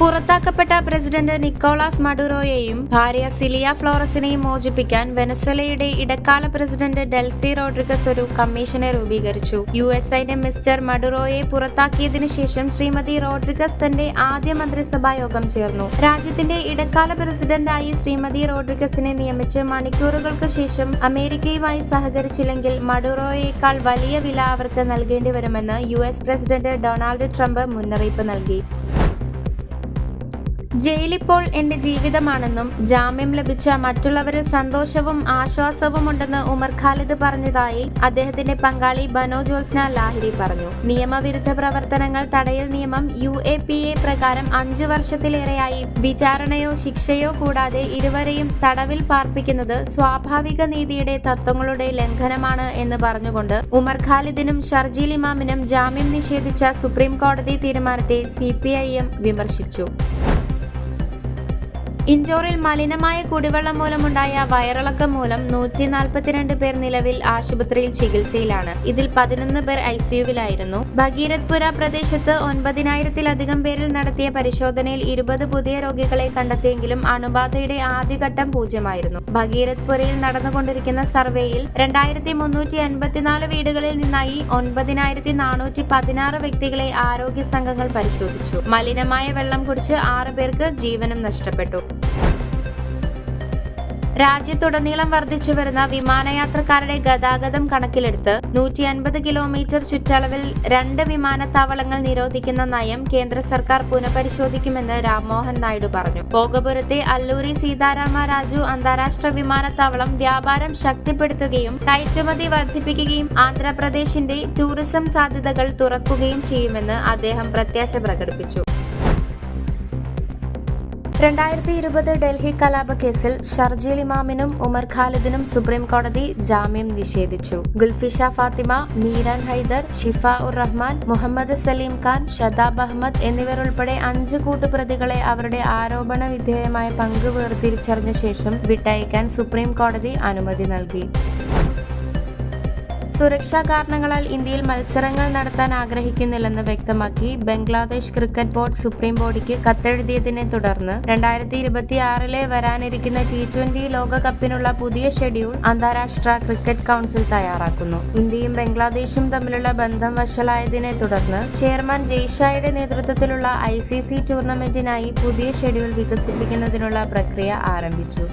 പുറത്താക്കപ്പെട്ട president Nicolas മഡുറോയെയും ഭാര്യ cilia ഫ്ലോറസിനെയും മോചിപ്പിക്കാൻ വെനസ്വലയുടെ ഇടക്കാല പ്രസിഡന്റ് ഡെൽസി റോഡ്രിഗസ് ഒരു കമ്മീഷനെ രൂപീകരിച്ചു. യു എസ് ഐന്റെ മിസ്റ്റർ മഡുറോയെ പുറത്താക്കിയതിനു ശേഷം ശ്രീമതി റോഡ്രിഗസ് തന്റെ ആദ്യ മന്ത്രിസഭാ യോഗം ചേർന്നു. രാജ്യത്തിന്റെ ഇടക്കാല പ്രസിഡന്റായി ശ്രീമതി റോഡ്രിഗസിനെ നിയമിച്ച് മണിക്കൂറുകൾക്ക് ശേഷം അമേരിക്കയുമായി സഹകരിച്ചില്ലെങ്കിൽ മഡുറോയേക്കാൾ വലിയ വില അവർക്ക് നൽകേണ്ടി വരുമെന്ന് U S president Donald Trump മുന്നറിയിപ്പ് നൽകി. ജയിലിപ്പോൾ എന്റെ ജീവിതമാണെന്നും ജാമ്യം ലഭിച്ച മറ്റുള്ളവരിൽ സന്തോഷവും ആശ്വാസവും ഉണ്ടെന്ന് ഉമർ ഖാലിദ് പറഞ്ഞതായി അദ്ദേഹത്തിന്റെ പങ്കാളി ബനോ ജോത്സ്ന ലാഹിരി പറഞ്ഞു. നിയമവിരുദ്ധ പ്രവർത്തനങ്ങൾ തടയൽ നിയമം യു എ പി എ പ്രകാരം അഞ്ചു വർഷത്തിലേറെയായി വിചാരണയോ ശിക്ഷയോ കൂടാതെ ഇരുവരെയും തടവിൽ പാർപ്പിക്കുന്നത് സ്വാഭാവിക നീതിയുടെ തത്വങ്ങളുടെ ലംഘനമാണ് എന്ന് പറഞ്ഞുകൊണ്ട് ഉമർ ഖാലിദിനും ഷർജീൽ ഇമാമിനും ജാമ്യം നിഷേധിച്ച സുപ്രീം കോടതി തീരുമാനത്തെ സി വിമർശിച്ചു. ഇൻഡോറിൽ മലിനമായ കുടിവെള്ളം മൂലമുണ്ടായ വയറിളക്കം മൂലം നൂറ്റി നാൽപ്പത്തിരണ്ട് പേർ നിലവിൽ ആശുപത്രിയിൽ ചികിത്സയിലാണ്. ഇതിൽ പതിനൊന്ന് പേർ ഐസിയുവിലായിരുന്നു ഭഗീരഥ്പുര പ്രദേശത്ത് ഒൻപതിനായിരത്തിലധികം പേരിൽ നടത്തിയ പരിശോധനയിൽ ഇരുപത് പുതിയ രോഗികളെ കണ്ടെത്തിയെങ്കിലും അണുബാധയുടെ ആദ്യഘട്ടം പൂജ്യമായിരുന്നു. ഭഗീരഥ്പുരയിൽ നടന്നുകൊണ്ടിരിക്കുന്ന സർവേയിൽ രണ്ടായിരത്തി മുന്നൂറ്റി അൻപത്തിനാല് വീടുകളിൽ നിന്നായി ഒൻപതിനായിരത്തി നാനൂറ്റി പതിനാറ് വ്യക്തികളെ ആരോഗ്യ സംഘങ്ങൾ പരിശോധിച്ചു. മലിനമായ വെള്ളം കുടിച്ച് ആറ് പേർക്ക് ജീവനും നഷ്ടപ്പെട്ടു. രാജ്യത്തുടനീളം വർദ്ധിച്ചു വരുന്ന വിമാനയാത്രക്കാരുടെ ഗതാഗതം കണക്കിലെടുത്ത് നൂറ്റി അൻപത് കിലോമീറ്റർ ചുറ്റളവിൽ രണ്ട് വിമാനത്താവളങ്ങൾ നിരോധിക്കുന്ന നയം കേന്ദ്ര സർക്കാർ പുനഃപരിശോധിക്കുമെന്ന് രാംമോഹൻ നായിഡു പറഞ്ഞു. ഭോഗപുരത്തെ അല്ലൂരി സീതാരാമ രാജു അന്താരാഷ്ട്ര വിമാനത്താവളം വ്യാപാരം ശക്തിപ്പെടുത്തുകയും കയറ്റുമതി വർദ്ധിപ്പിക്കുകയും ആന്ധ്രാപ്രദേശിന്റെ ടൂറിസം സാധ്യതകൾ തുറക്കുകയും ചെയ്യുമെന്ന് അദ്ദേഹം പ്രത്യാശ പ്രകടിപ്പിച്ചു. രണ്ടായിരത്തി ഇരുപത് ഡൽഹി കലാപ കേസിൽ ഷർജീൽ ഇമാമിനും ഉമർ ഖാലിദിനും സുപ്രീം കോടതി ജാമ്യം നിഷേധിച്ചു. ഗുൽഫിഷ ഫാത്തിമ മീരാൻ ഹൈദർ ഷിഫ ഉർ റഹ്മാൻ മുഹമ്മദ് സലീം ഖാൻ ഷദാബ് അഹമ്മദ് എന്നിവർ ഉൾപ്പെടെ അഞ്ച് കൂട്ടുപ്രതികളെ അവരുടെ ആരോപണ വിധേയമായ പങ്ക് വേർതിരിച്ചറിഞ്ഞ ശേഷം വിട്ടയക്കാൻ സുപ്രീം കോടതി അനുമതി നൽകി. സുരക്ഷാ കാരണങ്ങളാൽ ഇന്ത്യയിൽ മത്സരങ്ങൾ നടത്താൻ ആഗ്രഹിക്കുന്നില്ലെന്ന് വ്യക്തമാക്കി ബംഗ്ലാദേശ് ക്രിക്കറ്റ് ബോർഡ് സുപ്രീം ബോഡിക്ക് കത്തെഴുതിയതിനെ തുടർന്ന് രണ്ടായിരത്തി ഇരുപത്തി ആറിലെ വരാനിരിക്കുന്ന ടി ട്വന്റി ലോകകപ്പിനുള്ള പുതിയ ഷെഡ്യൂൾ അന്താരാഷ്ട്ര ക്രിക്കറ്റ് കൗൺസിൽ തയ്യാറാക്കുന്നു. ഇന്ത്യയും ബംഗ്ലാദേശും തമ്മിലുള്ള ബന്ധം വഷളായതിനെ തുടർന്ന് ചെയർമാൻ ജയ്ഷായുടെ നേതൃത്വത്തിലുള്ള ഐ സി സി ടൂർണമെന്റിനായി പുതിയ ഷെഡ്യൂൾ വികസിപ്പിക്കുന്നതിനുള്ള പ്രക്രിയ ആരംഭിച്ചു.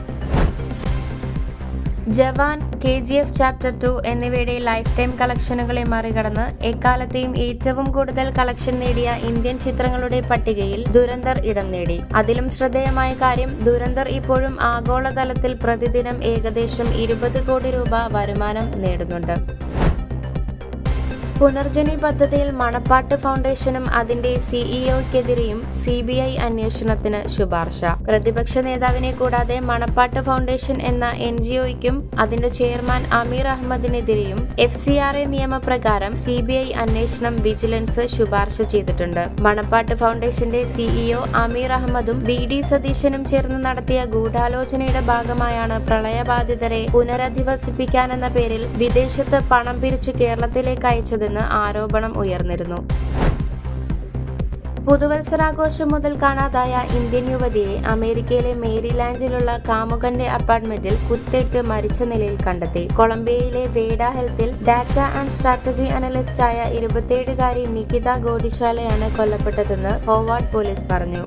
Jawan K G F chapter two എന്നിവയുടെ ലൈഫ് ടൈം കളക്ഷനുകളെ മറികടന്ന് എക്കാലത്തെയും ഏറ്റവും കൂടുതൽ കളക്ഷൻ നേടിയ ഇന്ത്യൻ ചിത്രങ്ങളുടെ പട്ടികയിൽ ദുരന്തർ ഇടം നേടി. അതിലും ശ്രദ്ധേയമായ കാര്യം ദുരന്തർ ഇപ്പോഴും ആഗോളതലത്തിൽ പ്രതിദിനം ഏകദേശം ഇരുപത് കോടി രൂപ വരുമാനം നേടുന്നുണ്ട്. പുനർജനി പദ്ധതിയിൽ മണപ്പാട്ട് ഫൗണ്ടേഷനും അതിന്റെ സിഇഒക്കെതിരെയും സി ബി ഐ അന്വേഷണത്തിന് ശുപാർശ. പ്രതിപക്ഷ നേതാവിനെ കൂടാതെ മണപ്പാട്ട് ഫൗണ്ടേഷൻ എന്ന എൻ ജി ഒയ്ക്കും അതിന്റെ ചെയർമാൻ അമീർ അഹമ്മദിനെതിരെയും എഫ് സി ആർ എ നിയമപ്രകാരം സി ബി ഐ അന്വേഷണം വിജിലൻസ് ശുപാർശ ചെയ്തിട്ടുണ്ട്. മണപ്പാട്ട് ഫൗണ്ടേഷന്റെ സിഇഒ അമീർ അഹമ്മദും വി ഡി സതീശനും ചേർന്ന് നടത്തിയ ഗൂഢാലോചനയുടെ ഭാഗമായാണ് പ്രളയബാധിതരെ പുനരധിവസിപ്പിക്കാനെന്ന പേരിൽ വിദേശത്ത് പണം പിരിച്ചു കേരളത്തിലേക്ക് അയച്ചത് ചെയ്തെന്ന് ആരോപണം ഉയർന്നിരുന്നു. പുതുവത്സരാഘോഷം മുതൽ കാണാതായ ഇന്ത്യൻ യുവതിയെ അമേരിക്കയിലെ മേരിലാൻഡിലുള്ള കാമുകന്റെ അപ്പാർട്ട്മെന്റിൽ കുത്തേറ്റ് മരിച്ച നിലയിൽ കണ്ടെത്തി. കൊളംബിയയിലെ വേഡ ഹെൽത്തിൽ ഡാറ്റ ആൻഡ് സ്ട്രാറ്റജി അനലിസ്റ്റായ ഇരുപത്തിയേഴുകാരി നികിത ഗോഡിശാലയാണ് കൊല്ലപ്പെട്ടതെന്ന് ഹോവാർഡ് പോലീസ് പറഞ്ഞു.